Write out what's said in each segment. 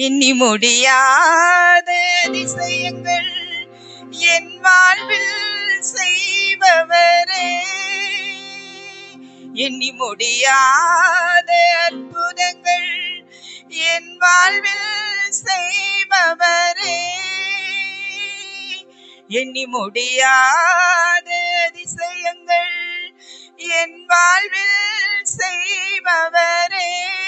எண்ணி முடியாத அதிசயங்கள் என் வாழ்வில் செய்பவரே. எண்ணி முடியாத அற்புதங்கள் என் வாழ்வில் செய்பவரே. எண்ணி முடியாத அதிசயங்கள் என் வாழ்வில் செய்பவரே.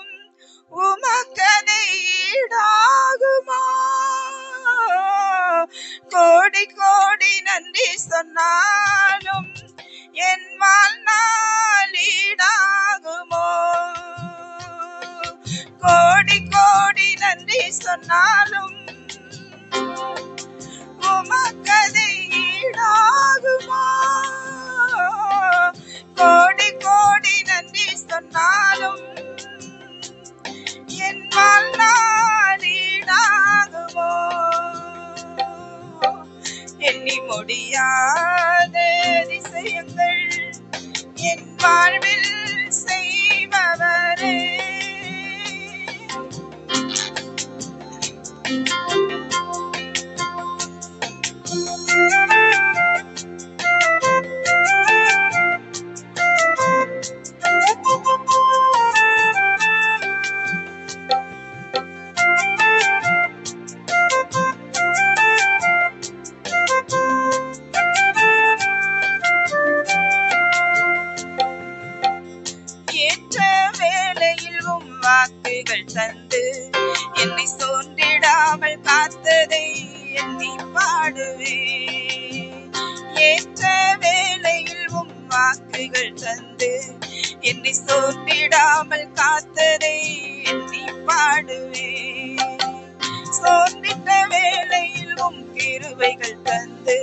சொன்னாலும் உமக்கதை ஈடாகுமா? கோடி கோடி நன்றி சொன்னாலும் என் வாழ்நாள் ஈடாகுமோ? எண்ணி முடியாத திசையங்கள் என் வாழ்வில் வாக்குகள் தந்து என்னை சோர்ந்திடாமல் காத்ததை எண்ணி பாடுவே ஏற்ற வேளையில் உம் வாக்குகள் தந்து என்னை சோன்றிடாமல் காத்ததை எண்ணி பாடுவே சோர்ந்திட்ட வேளையில் உம் கிருவைகள் தந்து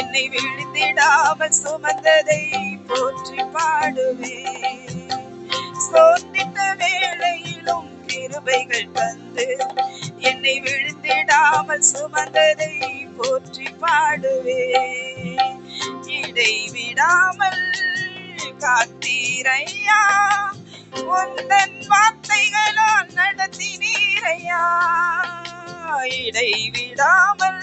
என்னை விழுந்திடாமல் சுமந்ததை போற்றி பாடுவே சோர் கிருபைகள் தந்து என்னை விழுந்திடாமல் சுமந்ததை போற்றி பாடுவே இடை விடாமல் காத்தீரையா உந்தன் வார்த்தைகளால் நடத்தினீரையா. இடை விடாமல்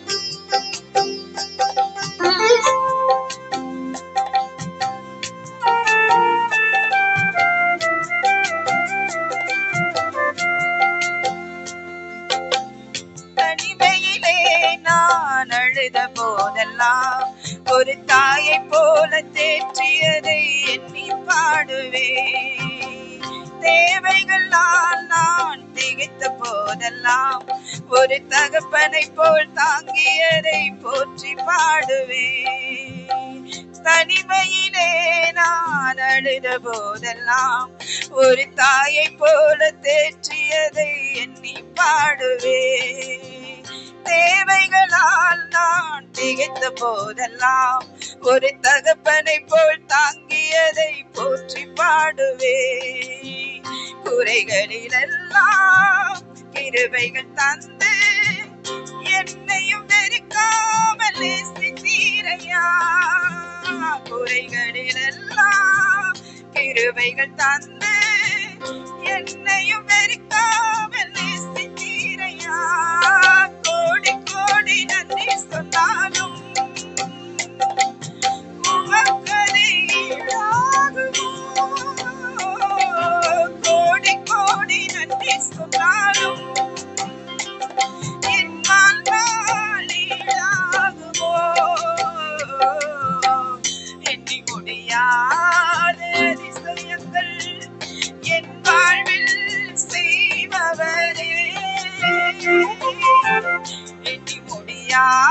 ஒரு தாயை போல தேற்றியதை எண்ணி பாடுவே தேவைகளால் நான் திகைத்த போதெல்லாம் ஒரு தகப்பனை போல் தாங்கியதை போற்றி பாடுவே தனிமையிலே நான் அழுத போதெல்லாம் ஒரு தாயை போல தேற்றியதை எண்ணி பாடுவேன். தேவைகளால் நான் திகைத்த போதெல்லாம் ஒரு தகப்பனை போல் தாங்கியதை போற்றி பாடுவே குறைகளிலெல்லாம் கிருவைகள் தந்து என்னையும் வெறுக்காமல் நேசித்தீரையா குறைகளிலெல்லாம் கிருவைகள் தந்து என்னையும் வெறுக்காமல் a